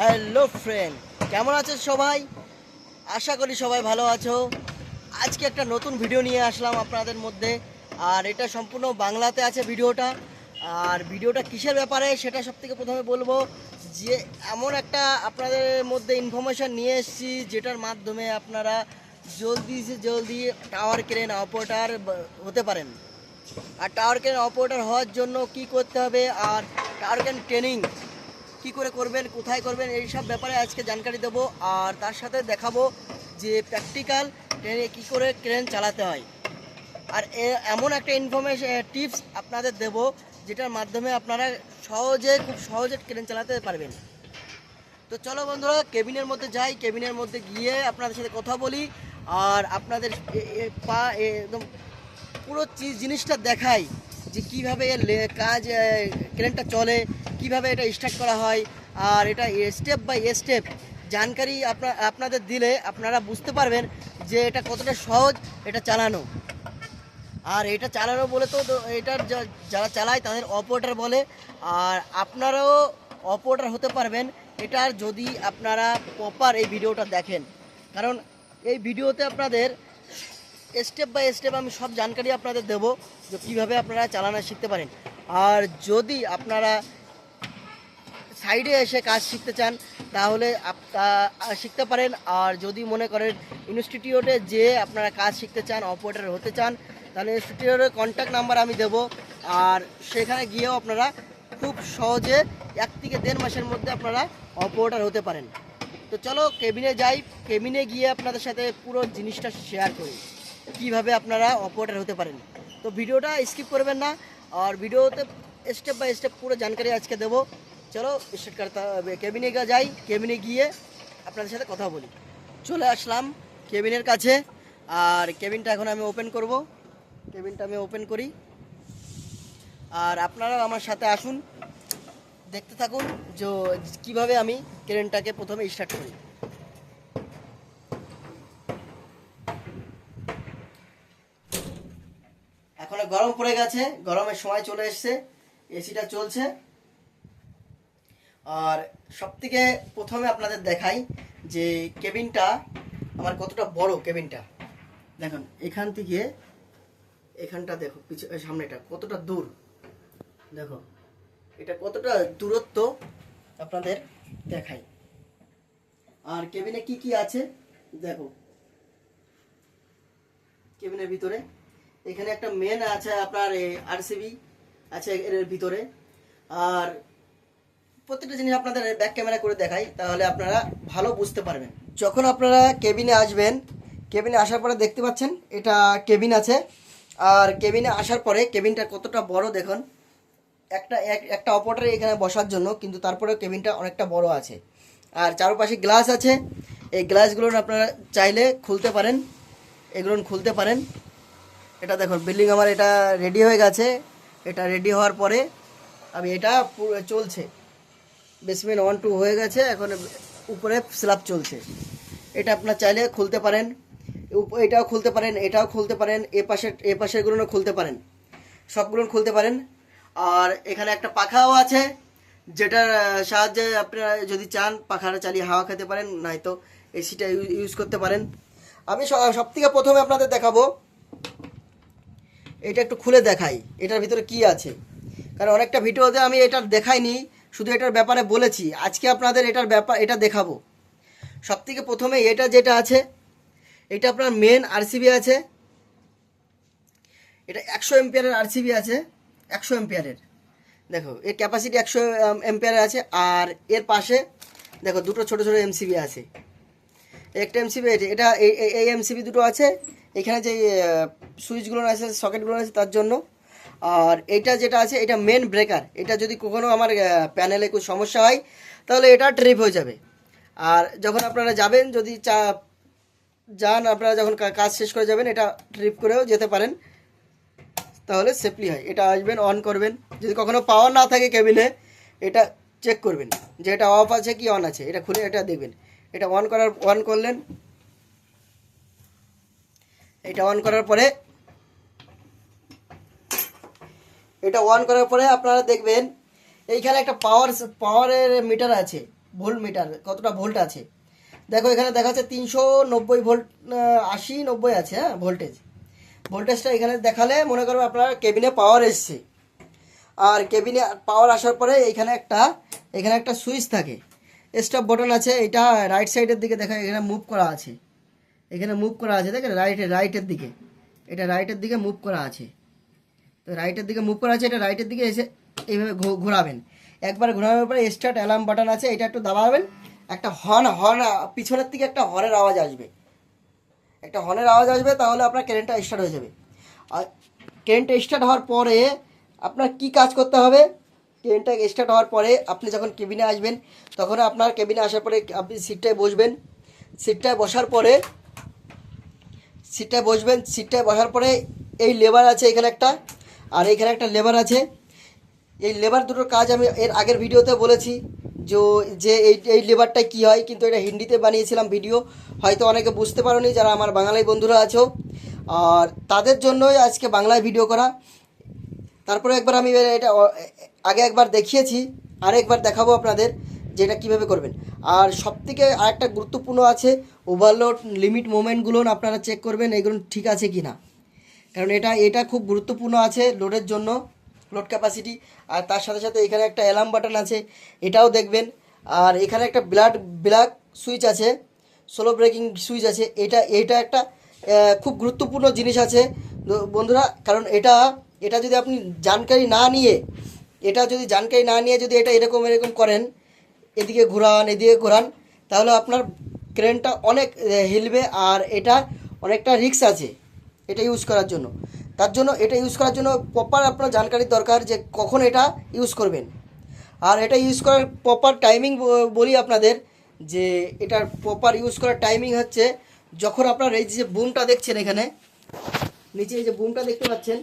Hello friend, কেমন আছো সবাই? আশা করি সবাই ভালো আছো। আজকে একটা নতুন ভিডিও নিয়ে আসলাম আপনাদের মধ্যে, আর এটা সম্পূর্ণ বাংলাতে আছে ভিডিওটা। আর ভিডিওটা কিসের ব্যাপারে, সেটা সব থেকে প্রথমে বলব যে, এমন একটা আপনাদের মধ্যে ইনফরমেশান নিয়ে এসেছি, যেটার মাধ্যমে আপনারা জলদি সে জলদি টাওয়ার ক্রেন অপারেটার হতে পারেন। আর টাওয়ার ক্রেন অপারেটার হওয়ার জন্য কি করতে হবে, আর টাওয়ার ক্রেন ট্রেনিং কি করে করবেন, কোথায় করবেন, এই সব ব্যাপারে আজকে জানকারি দেবো। আর তার সাথে দেখাবো যে প্র্যাকটিক্যাল ট্রেনে কী করে ক্রেন চালাতে হয়। আর এমন একটা ইনফরমেশন টিপস আপনাদের দেব, যেটার মাধ্যমে আপনারা সহজে, খুব সহজে ক্রেন চালাতে পারবেন। তো চলো বন্ধুরা কেবিনের মধ্যে যাই। কেবিনের মধ্যে গিয়ে আপনাদের সাথে কথা বলি, আর আপনাদের পা একদম পুরো জিনিসটা দেখাই, যে কীভাবে কাজ ক্রেনটা চলে। কীভাবে এটা স্টার্ট করা হয়, আর এটা স্টেপ বাই স্টেপ জানকারি আপনার আপনাদের দিলে আপনারা বুঝতে পারবেন যে এটা কতটা সহজ এটা চালানো। আর এটা চালানো বলে তো এটার যারা চালায় তাদের অপারেটার বলে, আর আপনারাও অপারেটার হতে পারবেন। এটার যদি আপনারা প্রপার এই ভিডিওটা দেখেন। কারণ এই ভিডিওতে আপনাদের স্টেপ বাই স্টেপ আমি সব জানকারি আপনাদের দেব যে কীভাবে আপনারা চালানো শিখতে পারেন। আর যদি আপনারা সাইডে এসে কাজ শিখতে চান, তাহলে শিখতে পারেন। আর যদি মনে করেন ইনস্টিটিউটে যে আপনারা কাজ শিখতে চান, অপারেটর হতে চান, তাহলে ইনস্টিটিউটের কন্ট্যাক্ট নাম্বার আমি দেব। আর সেখানে গিয়েও আপনারা খুব সহজে এক থেকে দেড় মাসের মধ্যে আপনারা অপারেটর হতে পারেন। তো চলো, কেবিনে যাই। কেবিনে গিয়ে আপনাদের সাথে পুরো জিনিসটা শেয়ার করি। কীভাবে আপনারা অপারেটর হতে পারেন। তো ভিডিওটা স্কিপ করবেন না। আর ভিডিওতে স্টেপ বাই স্টেপ পুরো জানকারি আজকে দেবো। চলো স্টার্ট কেবিনে যাই, কেবিনে গিয়ে আপনাদের সাথে কথা বলি। চলে আসলাম কেবিনের কাছে, আর কেবিনটা এখন আমি ওপেন করব। কেবিনটা আমি ওপেন করি। আর আপনারাও আমার সাথে আসুন, দেখতে থাকুন যে কীভাবে আমি ক্রেনটাকে প্রথমে স্টার্ট করি। এখন গরম পড়ে গেছে, গরমের সময় চলে এসছে এসিটা চলছে। আর সব থেকে প্রথমে আপনাদের দেখাই যে কেবিনটা আমার কতটা বড় কেবিনটা। দেখুন, এখান থেকে এখানটা দেখো পিছনে সামনেটা কতটা দূর। দেখো, এটা কতটা দূরত্ব আপনাদের দেখাই। আর কেবিনে কি কি আছে? দেখো, কেবিনের ভিতরে। এখানে একটা মেন আছে আপনার আরসিবি আছে এর ভিতরে। আর প্রত্যেকটা জিনিস আপনাদের ব্যাক ক্যামেরা করে দেখাই, তাহলে আপনারা ভালো বুঝতে পারবেন। যখন আপনারা কেবিনে আসবেন কেবিনে আসার পরে দেখতে পাচ্ছেন, এটা কেবিন আছে। আর কেবিনে আসার পরে কেবিনটা কতটা বড় দেখুন। একটা, এক- একটা অপারেটর এখানে বসার জন্য, কিন্তু তারপরে কেবিনটা অনেকটা বড় আছে। আর চারপাশে গ্লাস আছে। এই গ্লাসগুলো আপনারা চাইলে খুলতে পারেন। এগুলো খুলতে পারেন। এটা দেখুন বিল্ডিং আমার এটা রেডি হয়ে গেছে। এটা রেডি হওয়ার পরে আমি এটা চলছে। বেসমেন্ট ওয়ান টু হয়ে গেছে, এখন উপরে স্ল্যাব চলছে। এটা আপনার চাইলে খুলতে পারেন এটাও খুলতে পারেন, এটাও খুলতে পারেন, এ পাশে এ পাশেরগুলো খুলতে পারেন। সবগুলো খুলতে পারেন। আর এখানে একটা পাখাও আছে, যেটার সাহায্যে আপনারা যদি চান, পাখাটা চালিয়ে হাওয়া খেতে পারেন, নয়তো এসিটা ইউজ করতে পারেন। আমি সব থেকে প্রথমে আপনাদের দেখাবো, এটা একটু খুলে দেখাই, এটার ভিতরে কি আছে। কারণ অনেকটা ভিডিওতে আমি এটা দেখাইনি শুধু এটার ব্যাপারে বলেছি, আজকে আপনাদের এটার ব্যাপার, এটা দেখাবো। সব থেকে প্রথমে এটা যেটা আছে, এটা আপনার মেন আরসিবি আছে। এটা একশো এমপিয়ারের আরসিবি আছে, একশো এমপিয়ারের দেখো, এর ক্যাপাসিটি একশো এমপিয়ারের আছে, আর এর পাশে, দেখো, দুটো ছোট ছোট এমসিবি আছে। একটা এমসিবি এটা এটা এই এমসিবি দুটো আছে, এখানে যে সুইচগুলো আছে, সকেটগুলো আছে, তার জন্য আর এটা যেটা আছে, এটা মেন ব্রেকার এটা যদি কখনো আমার প্যানেলে কোনো সমস্যা হয়, তাহলে এটা ট্রিপ হয়ে যাবে। আর যখন আপনারা যাবেন, যদি চা, যান, আপনারা যখন কাজ শেষ করে যাবেন, এটা ট্রিপ করেও যেতে পারেন। তাহলে সেফলি হয়। এটা আসবেন অন করবেন। যদি কখনো পাওয়ার না থাকে কেবিনে এটা চেক করবেন। যে এটা অফ আছে কি অন আছে, এটা খুলে এটা দেখবেন। এটা অন করার অন করলেন। এটা অন করার পরে এটা অন করার পরে আপনারা দেখবেন, এইখানে একটা পাওয়ার পাওয়ারের মিটার আছে ভোল্ট মিটার কতটা ভোল্ট আছে। দেখো এখানে দেখা যাচ্ছে তিনশো নব্বই ভোল্ট আশি নব্বই আছে হ্যাঁ ভোল্টেজ ভোল্টেজটা এখানে দেখালে মনে করো আপনার কেবিনে পাওয়ার এসছে। আর কেবিনে পাওয়ার আসার পরে এখানে একটা এখানে একটা সুইচ থাকে। স্টপ বটন আছে এটা রাইট সাইডের দিকে দেখা, এখানে মুভ করা আছে। এখানে মুভ করা আছে, দেখেন রাইটে রাইটের দিকে। এটা রাইটের দিকে মুভ করা আছে। তো রাইটের দিকে মুভ করা আছে, এটা রাইটের দিকে এসে এইভাবে ঘোরাবেন। একবার ঘোরানোর পরে স্টার্ট অ্যালার্ম বাটন আছে, এটা একটু দাবাবেন। একটা হর্ন হর্ন পিছনের থেকে একটা হর্নের আওয়াজ আসবে। একটা হর্নের আওয়াজ আসবে, তাহলে আপনার কারেন্টটা স্টার্ট হয়ে যাবে। আর কারেন্টটা স্টার্ট হওয়ার পরে আপনার কি কাজ করতে হবে? কারেন্টটা স্টার্ট হওয়ার পরে আপনি যখন কেবিনে আসবেন, তখন আপনার কেবিনে আসার পরে আপনি সিটটায় বসবেন। সিটটায় বসার পরে সিটটায় বসবেন। সিটটায় বসার পরে এই লেবার আছে এখানে একটা। আর এখানে একটা লেবার আছে। এই লেবার দুটোর কাজ আমি এর আগের ভিডিওতে বলেছি যে যে এই এই লেবারটা কী হয়, কিন্তু এটা হিন্দিতে বানিয়েছিলাম ভিডিও। হয়তো অনেকে বুঝতে পারোনি যারা আমার বাঙালি বন্ধুরা আছো। আর তাদের জন্যই আজকে বাংলায় ভিডিও করা। তারপরে একবার আমি এটা আগে একবার দেখিয়েছি আর একবার দেখাবো আপনাদের যে এটা কীভাবে করবেন। আর সব সবথেকে আরেকটা গুরুত্বপূর্ণ আছে ওভারলোড লিমিট মোমেন্টগুলো আপনারা চেক করবেন, এগুলো ঠিক আছে কি না কারণ এটা এটা খুব গুরুত্বপূর্ণ আছে লোডের জন্য লোড ক্যাপাসিটি আর তার সাথে সাথে এখানে একটা অ্যালার্ম বাটন আছে, এটাও দেখবেন। আর এখানে একটা ব্লাড ব্ল্যাক সুইচ আছে স্লো ব্রেকিং সুইচ আছে। এটা এটা একটা খুব গুরুত্বপূর্ণ জিনিস আছে। বন্ধুরা, কারণ এটা এটা যদি আপনি জানকারি না নিয়ে, এটা যদি জানকারি না নিয়ে যদি এটা এরকম এরকম করেন, এদিকে ঘোরান এদিকে ঘোরান, তাহলে আপনার ক্রেনটা অনেক হিলবে। আর এটা অনেকটা রিস্ক আছে। এটা ইউজ করার জন্য। তার জন্য এটা ইউজ করার জন্য প্রপার আপনার জানকারির দরকার যে কখন এটা ইউজ করবেন। আর এটা ইউজ করার প্রপার টাইমিং বলি আপনাদের যে এটার প্রপার ইউজ করার টাইমিং হচ্ছে যখন আপনার এই যে বুমটা দেখছেন এখানে, নিচে এই যে বুমটা দেখতে পাচ্ছেন,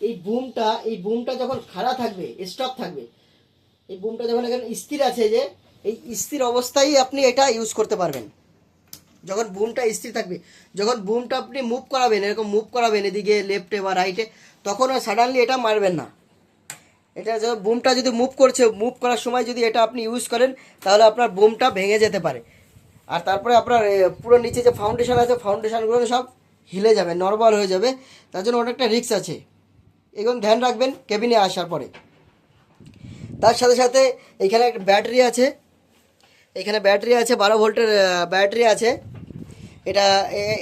এই বুমটা এই বুমটা যখন খাড়া থাকবে স্টপ থাকবে, এই বুমটা যখন এখানে স্থির আছে যে, এই স্থির অবস্থায় আপনি এটা ইউজ করতে পারবেন। যখন বুমটা স্থির থাকবে, যখন বুমটা আপনি মুভ করাবেন, এরকম মুভ করাবেন এদিকে লেফটে বা রাইটে তখন সাডেনলি এটা মারবেন না। এটা যখন বুমটা যদি মুভ করছে মুভ করার সময় যদি এটা আপনি ইউজ করেন, তাহলে আপনার বুমটা ভেঙে যেতে পারে। আর তারপরে আপনার পুরো নিচে যে ফাউন্ডেশন আছে ফাউন্ডেশনগুলো সব হিলে যাবে নর্মাল হয়ে যাবে। তার জন্য অনেকটা রিস্ক আছে। এগুলো ধ্যান রাখবেন কেবিনে আসার পরে। তার সাথে সাথে এখানে একটা ব্যাটারি আছে। এখানে ব্যাটারি আছে, বারো ভোল্টের ব্যাটারি আছে। এটা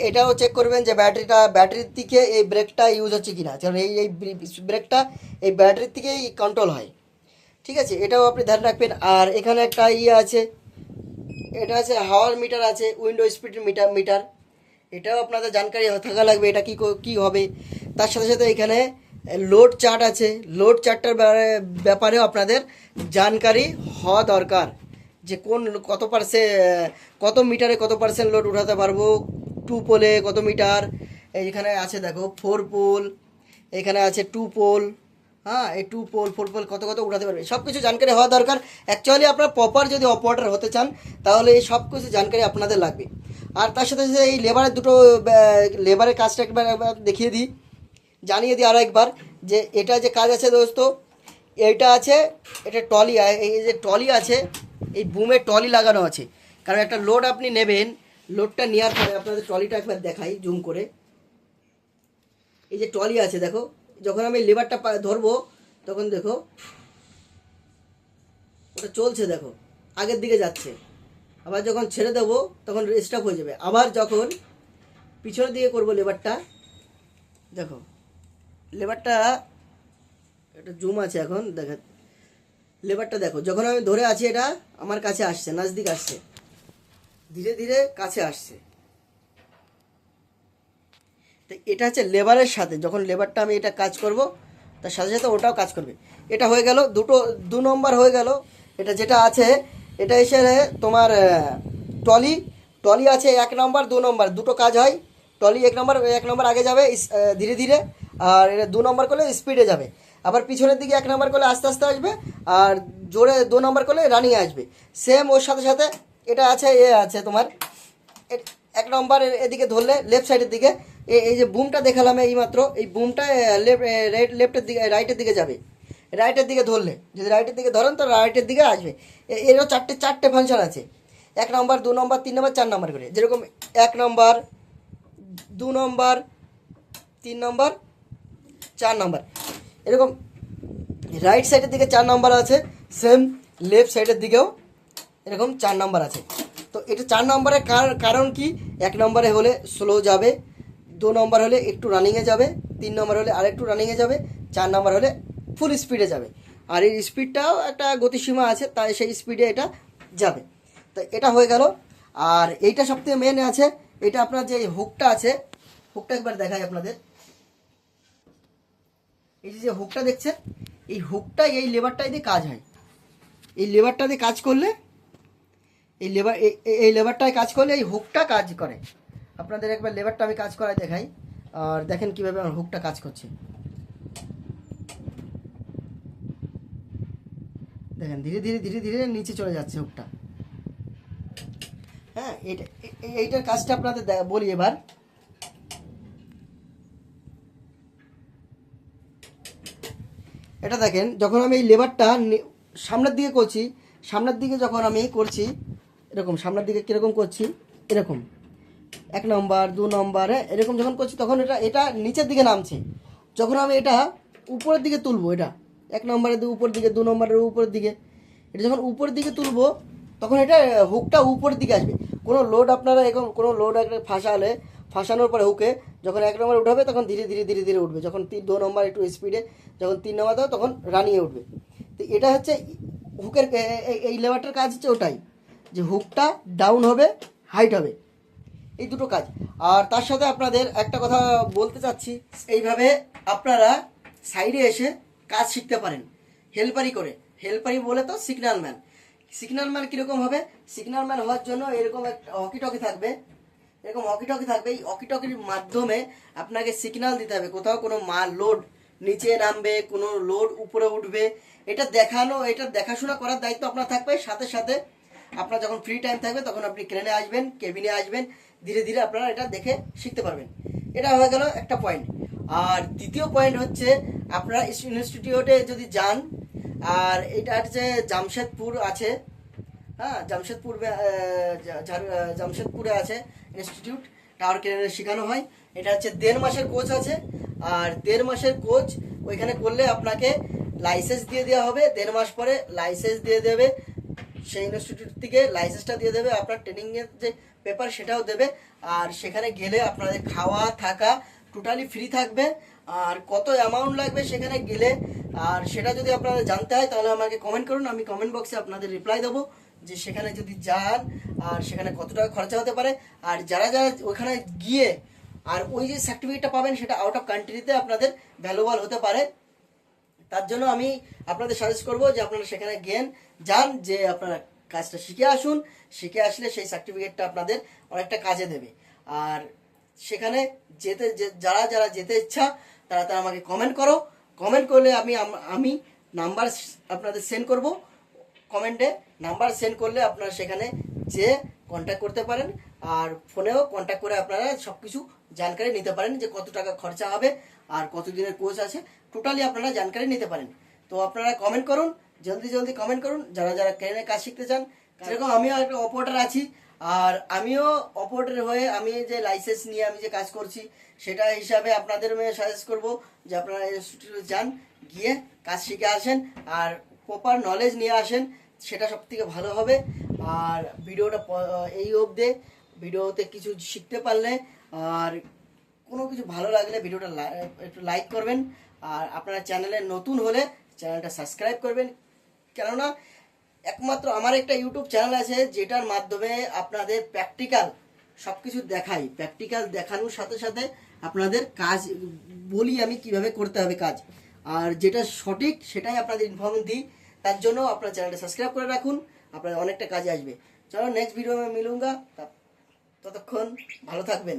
এটাও চেক করবেন যে ব্যাটারিটা, ব্যাটারির থেকে এই ব্রেকটা ইউজ হচ্ছে কিনা। কারণ এই এই ব্রেকটা এই ব্যাটারির থেকেই কন্ট্রোল হয়। ঠিক আছে? এটাও আপনি ধ্যান রাখবেন। আর এখানে একটা ইয়ে আছে। এটা আছে হাওয়ার মিটার আছে উইন্ডো স্পিড মিটার মিটার এটাও আপনাদের জানকারি থাকা লাগবে এটা কী কী হবে। তার সাথে সাথে এখানে লোড চার্ট আছে। লোড চার্টটার ব্যাপারেও আপনাদের জানকারি হওয়া দরকার। যে কোন কত পার্সেন্ট কত মিটারে কত পার্সেন্ট লোড উঠাতে পারব? টু পোলে কত মিটার? এইখানে আছে দেখো ফোর পোল এখানে আছে টু পোল হ্যাঁ এই টু পোল ফোর পোল কত কত উঠাতে পারবে? সব কিছু জানকারি হওয়া দরকার। অ্যাকচুয়ালি আপনার প্রপার যদি অপারেটার হতে চান, তাহলে এই সব কিছু জানকারি আপনাদের লাগবে। আর তার সাথে সাথে এই লেবারের দুটো লেবারের কাজটা একবার একবার দেখিয়ে দিই। জানিয়ে দিই আরও একবার যে এটা যে কাজ আছে দোস্ত এইটা আছে, এটা টলি এই যে টলি আছে বুমে টলি লাগানো আছে। কারণ একটা লোড আপনি নেবেন, লোডটা নেওয়ার পরে আপনাদের টলিটা একবার দেখাই, জুম করে। এই যে টলি আছে, দেখো, যখন আমি লেবারটা ধরবো, তখন দেখো, ওটা চলছে, দেখো, আগের দিকে যাচ্ছে। আবার যখন ছেড়ে দেবো, তখন স্টপ হয়ে যাবে। আবার যখন পিছনের দিকে করব লেবারটা, দেখো, লেবারটা, একটা জুম আছে এখন, দেখা লেবারটা দেখো, যখন আমি ধরে আছি এটা আমার কাছে আসছে, নাজদিক আসছে। ধীরে ধীরে কাছে আসছে। তো এটা হচ্ছে লেবারের সাথে, যখন লেবারটা আমি এটা কাজ করব, তার সাথে সাথে ওটাও কাজ করবে। এটা হয়ে গেল, দুটো, দু নম্বর হয়ে গেল। এটা যেটা আছে, এটা এসে তোমার টলি টলি আছে এক নম্বর, দু নম্বর, দুটো কাজ হয়। টলি এক নম্বর এক নম্বর আগে যাবে ধীরে ধীরে। আর এটা দু নম্বর করলে স্পিডে যাবে। আবার পিছনের দিকে এক নম্বর করলে আস্তে আস্তে আসবে, আর জোরে দু নম্বর করলে রানিং আসবে। সেম ওর সাথে সাথে এটা আছে, এ আছে তোমার। এক নম্বর এদিকে ধরলে লেফট সাইডের দিকে। এই যে বুমটা দেখালাম এই মাত্র, এই বুমটা লেফট লেফটের দিকে রাইটের দিকে যাবে। রাইটের দিকে ধরলে, যদি রাইটের দিকে ধরেন তো রাইটের দিকে আসবে। এরও চারটে চারটে ফাংশন আছে। এক নম্বর, দু নম্বর, তিন নম্বর, চার নম্বর করে। যেরকম এক নম্বর, দু নম্বর, তিন নম্বর, চার নম্বর। এরকম রাইট সাইডের দিকে চার নাম্বার আছে সেম লেফট সাইডের দিকেও এরকম চার নম্বর আছে। তো এটা চার নম্বরের কার- কারণ কি? এক নম্বরে হলে স্লো যাবে, দু নম্বর হলে একটু রানিংয়ে যাবে, তিন নম্বর হলে আরেকটু রানিংয়ে যাবে, চার নম্বর হলে ফুল স্পিডে যাবে। আর এই স্পিডটাও একটা গতিসীমা আছে, তাই সেই স্পিডে এটা যাবে। তো এটা হয়ে গেল। আর এইটা সবথেকে মেন আছে, এটা আপনার যে হুকটা আছে হুকটা একবার দেখাই আপনাদের। এই যে যে হুকটা দেখছেন, এই হুকটা এই লেবারটাই দিয়ে কাজ হয়। এই লেবারটা দিয়ে কাজ করলে, এই লেবার এই লেবারটায় কাজ করলে এই হুকটা কাজ করে। আপনাদের একবার লেবারটা আমি কাজ করাই দেখাই, আর দেখেন কীভাবে আমার হুকটা কাজ করছে। দেখেন, ধীরে ধীরে ধীরে ধীরে নিচে চলে যাচ্ছে হুকটা হ্যাঁ এইটা এইটার কাজটা আপনাদের বলি এবার। এটা দেখেন, যখন আমি এই লেবারটা সামনের দিকে করছি, সামনের দিকে যখন আমি করছি, এরকম সামনের দিকে কীরকম করছি, এরকম। এক নম্বর, দু নম্বরে এরকম যখন করছি, তখন এটা এটা নিচের দিকে নামছে। যখন আমি এটা উপরের দিকে তুলবো, এটা, এক নম্বরের দিকে উপর দিকে, দু নম্বরের উপরের দিকে, এটা যখন উপরের দিকে তুলবো, তখন এটা হুকটা উপরের দিকে আসবে। কোনো লোড আপনারা এরকম, কোনো লোড একটা ফাঁসালে ফাঁসানোর পরে হুকে যখন এক নম্বর উঠাবে তখন ধীরে ধীরে ধীরে ধীরে উঠবে। যখন তিন দু নম্বর একটু স্পিডে যখন তিন নম্বর দাও, তখন রানিয়ে উঠবে। তো এটা হচ্ছে হুকের এই লেবারটার কাজ হচ্ছে ওটাই, যে হুকটা ডাউন হবে হাইট হবে। এই দুটো কাজ। আর তার সাথে আপনাদের একটা কথা বলতে চাচ্ছি, এইভাবে আপনারা সাইডে এসে কাজ শিখতে পারেন। হেল্পারি করে। হেল্পারি বলে তো সিগন্যাল ম্যান সিগন্যাল ম্যান কীরকম হবে? সিগন্যাল ম্যান হওয়ার জন্য এরকম একটা হকি টকি থাকবে। এরকম অকিটকি থাকবে। এই অকিটকির মাধ্যমে আপনাকে সিগন্যাল দিতে হবে। কোথাও কোনো মাল লোড নিচে নামবে, কোনো লোড উপরে উঠবে। এটা দেখানো, এটা দেখাশোনা করার দায়িত্ব আপনার থাকবে। সাথে সাথে আপনার যখন ফ্রি টাইম থাকবে, তখন আপনি ক্রেনে আসবেন কেবিনে আসবেন। ধীরে ধীরে আপনারা এটা দেখে শিখতে পারবেন। এটা হয়ে গেল একটা পয়েন্ট আর দ্বিতীয় পয়েন্ট হচ্ছে আপনারা ইনস্টিটিউটে যদি যান, আর এটা হচ্ছে জামশেদপুর আছে। হ্যাঁ জামশেদপুর জামশেদপুরে আছে। ইনস্টিটিউট টাওয়ার ক্রেনে শেখানো হয়। এটা হচ্ছে দেড় মাসের কোচ আছে। আর দেড় মাসের কোচ ওইখানে করলে আপনাকে লাইসেন্স দিয়ে দেওয়া হবে। দেড় মাস পরে লাইসেন্স দিয়ে দেবে। সেই ইনস্টিটিউট থেকে লাইসেন্সটা দিয়ে দেবে। আপনার ট্রেনিংয়ের যে পেপার সেটাও দেবে। আর সেখানে গেলে আপনাদের খাওয়া, থাকা টোটালি ফ্রি থাকবে। আর কত অ্যামাউন্ট লাগবে সেখানে গেলে, আর সেটা যদি আপনাদের জানতে হয় তাহলে আমাকে কমেন্ট করুন। আমি কমেন্ট বক্সে আপনাদের রিপ্লাই দেবো। যে সেখানে যদি যান, আর সেখানে কত টাকা খরচা হতে পারে, আর যারা যারা ওখানে গিয়ে, আর ওই যে সার্টিফিকেটটা পাবেন সেটা আউট অফ কান্ট্রিতে আপনাদের ভ্যালুয়েবল হতে পারে। তার জন্য আমি আপনাদের সাজেস্ট করব যে আপনারা সেখানে গেন যান, যে আপনারা কাজটা শিখে আসুন। শিখে আসলে সেই সার্টিফিকেটটা আপনাদের অনেকটা কাজে দেবে। আর সেখানে যেতে যারা যারা যেতে ইচ্ছা, তারা তারা আমাকে কমেন্ট করো। কমেন্ট করলে আমি আমি নাম্বার আপনাদের সেন্ড করব। কমেন্টে নাম্বার সেন্ড করলে আপনারা সেখানে যে কন্ট্যাক্ট করতে পারেন। আর ফোনেও কন্ট্যাক্ট করে আপনারা সব কিছু জানকারি নিতে পারেন যে কত টাকা খরচা হবে আর কত দিনের কোর্স আছে। টোটালি আপনারা জানকারি নিতে পারেন। তো আপনারা কমেন্ট করুন, জলদি জলদি কমেন্ট করুন। যারা যারা ট্রেনে কাজ শিখতে চান যেরকম আমিও একটা অপারেটার আছি। আর আমিও অপারেটর হয়ে আমি যে লাইসেন্স নিয়ে আমি যে কাজ করছি, সেটা হিসাবে আপনাদের সাজেস্ট করব যে আপনারা ইনস্টিটিউটে যান, গিয়ে কাজ শিখে আসেন। আর প্রপার নলেজ নিয়ে আসেন, সেটা সব থেকে ভালো হবে। আর ভিডিওটা এই অবধি। ভিডিওতে কিছু শিখতে পারলে, আর কোনো কিছু ভালো লাগলে ভিডিওটা একটু লাইক করবেন। আর আপনারা চ্যানেলে নতুন হলে চ্যানেলটা সাবস্ক্রাইব করবেন। কেননা, একমাত্র আমার একটা ইউটিউব চ্যানেল আছে, যেটার মাধ্যমে আপনাদের প্র্যাকটিক্যাল সব কিছু দেখাই। প্র্যাকটিক্যাল দেখানোর সাথে সাথে আপনাদের কাজ, বলি আমি কীভাবে করতে হবে কাজ। আর যেটা সঠিক, সেটাই আপনাদের ইনফর্ম দিই। তার জন্য আপনার চ্যানেলটা সাবস্ক্রাইব করে রাখুন আপনার অনেকটা কাজে আসবে। চলো নেক্সট ভিডিও আমি মিলুঙ্গা ততক্ষণ ভালো থাকবেন।